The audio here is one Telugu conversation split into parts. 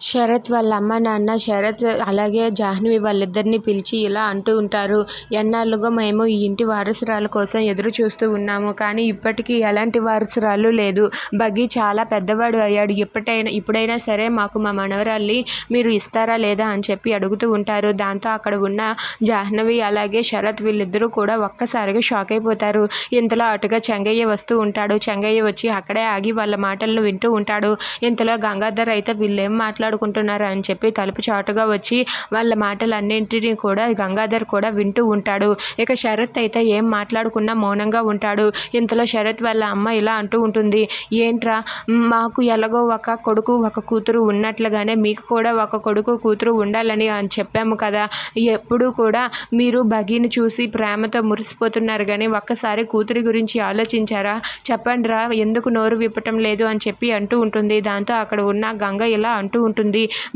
శరత్ వాళ్ళ అమ్మ నాన్న శరత్ అలాగే జాహ్నవి వాళ్ళిద్దరిని పిలిచి ఇలా అంటూ ఉంటారు. ఎన్నాళ్ళుగా మేము ఈ ఇంటి వారసురాల కోసం ఎదురు చూస్తూ ఉన్నాము కానీ ఇప్పటికీ ఎలాంటి వారసురాలు లేదు. బగ్గి చాలా పెద్దవాడు అయ్యాడు. ఇప్పటైనా ఇప్పుడైనా సరే మాకు మా మనవరాల్ని మీరు ఇస్తారా లేదా అని చెప్పి అడుగుతూ ఉంటారు. దాంతో అక్కడ ఉన్న జాహ్నవి అలాగే శరత్ వీళ్ళిద్దరూ కూడా ఒక్కసారిగా షాక్ అయిపోతారు. ఇంతలో అటుగా చెంగయ్య వస్తూ ఉంటాడు. చెంగయ్య వచ్చి అక్కడే ఆగి వాళ్ళ మాటలను వింటూ ఉంటాడు. ఇంతలో గంగాధర్ అయితే వీళ్ళేం మాట్లాడుకుంటున్నారు అని చెప్పి తలుపు చాటుగా వచ్చి వాళ్ళ మాటలన్నింటినీ కూడా గంగాధర్ కూడా వింటూ ఉంటాడు. ఇక శరత్ అయితే ఏం మాట్లాడుకున్నా మౌనంగా ఉంటాడు. ఇంతలో శరత్ వాళ్ళ అమ్మ ఇలా అంటూ ఉంటుంది. ఏంట్రా మాకు ఎలాగో ఒక కొడుకు ఒక కూతురు ఉన్నట్లుగానే మీకు కూడా ఒక కొడుకు కూతురు ఉండాలని అని చెప్పాము కదా. ఎప్పుడూ కూడా మీరు భగిని చూసి ప్రేమతో మురిసిపోతున్నారు కానీ ఒక్కసారి కూతురి గురించి ఆలోచించారా? చెప్పండి రా ఎందుకు నోరు విప్పటం లేదు అని చెప్పి అంటూ ఉంటుంది. దాంతో అక్కడ ఉన్న గంగ ఇలా అంటూ ఉంటుంది.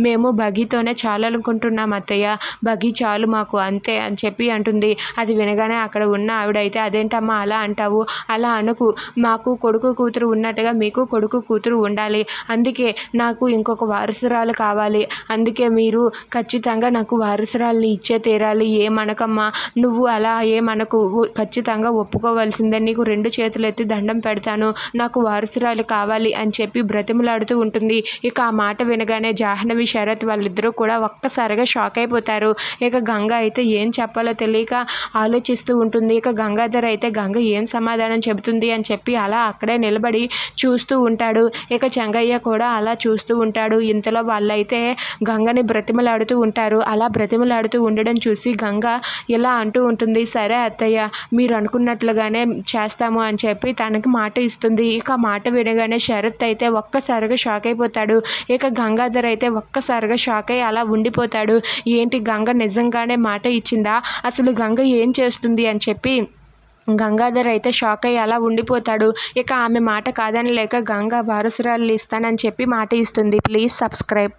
మేము బగీతోనే చాలనుకుంటున్నాం అత్తయ్య. బగీ చాలు మాకు అంతే అని చెప్పి అంటుంది. అది వినగానే అక్కడ ఉన్న ఆవిడైతే అదేంటమ్మా అలా అంటావు? అలా అనకు. మాకు కొడుకు కూతురు ఉన్నట్టుగా మీకు కొడుకు కూతురు ఉండాలి. అందుకే నాకు ఇంకొక వారసురాలు కావాలి. అందుకే మీరు ఖచ్చితంగా నాకు వారసురాల్ని ఇచ్చే తీరాలి. ఏమనకమ్మా? నువ్వు అలా ఏమనకు. ఖచ్చితంగా ఒప్పుకోవాల్సిందే. నీకు రెండు చేతులు ఎత్తి దండం పెడతాను. నాకు వారసురాలు కావాలి అని చెప్పి బ్రతిమలాడుతూ ఉంటుంది. ఇక ఆ మాట వినగానే జాహ్నవి శరత్ వాళ్ళిద్దరూ కూడా ఒక్కసారిగా షాక్ అయిపోతారు. ఇక గంగ అయితే ఏం చెప్పాలో తెలియక ఆలోచిస్తూ ఉంటుంది. ఇక గంగాధర్ అయితే గంగ ఏం సమాధానం చెబుతుంది? అని చెప్పి అలా అక్కడే నిలబడి చూస్తూ ఉంటాడు. ఇక చెంగయ్య కూడా అలా చూస్తూ ఉంటాడు. ఇంతలో వాళ్ళైతే గంగని బ్రతిమలాడుతూ ఉంటారు. అలా బ్రతిమలాడుతూ ఉండడం చూసి గంగ ఇలా అంటూ ఉంటుంది సరే అత్తయ్య మీరు అనుకున్నట్లుగానే చేస్తాము అని చెప్పి తనకి మాట ఇస్తుంది. ఇక మాట వినగానే శరత్ అయితే ఒక్కసారిగా షాక్ అయిపోతాడు. ఇక గంగాధర్ అయితే ఒక్కసారిగా షాక్ అయ్యి అలా ఉండిపోతాడు. ఏంటి గంగ నిజంగానే మాట ఇచ్చిందా? అసలు గంగ ఏం చేస్తుంది అని చెప్పి గంగాధర్ అయితే షాక్ అయ్యి అలా ఉండిపోతాడు. ఇక ఆమె మాట కాదని లేక గంగ వారసురాలు ఇస్తానని చెప్పి మాట ఇస్తుంది. Please subscribe